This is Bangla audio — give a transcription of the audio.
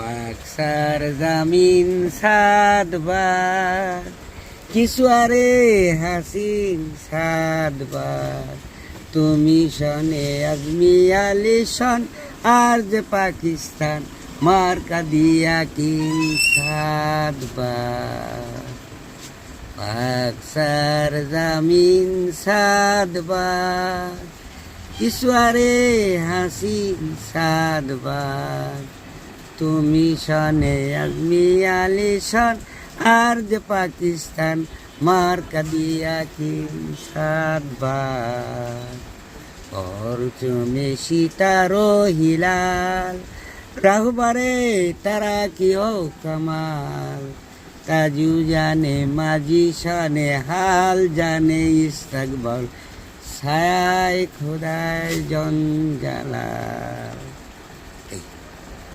পাকসার জামিন সাদবার কিশুয়ারে হাসিন সাদবার তুমি শনে আজমি আলিশন আর যে পাকিস্তান মার্কা দিয়া কিন সাদবার পাকসার জামিন সাদবার ঈশ্বরে হাসিন সাদবার তুমি শনে আজমি আলিশন আর যে পাকিস্তান মার্কা দিয়া কিন সাদবার और তুমি সীতারো হিলাল রাহুবারে তারা কি ও কামাল। কাজু জানে মাঝি শানে হাল জানে, ইস্তাকবল ছায় খোদায় জঞ্জালাল।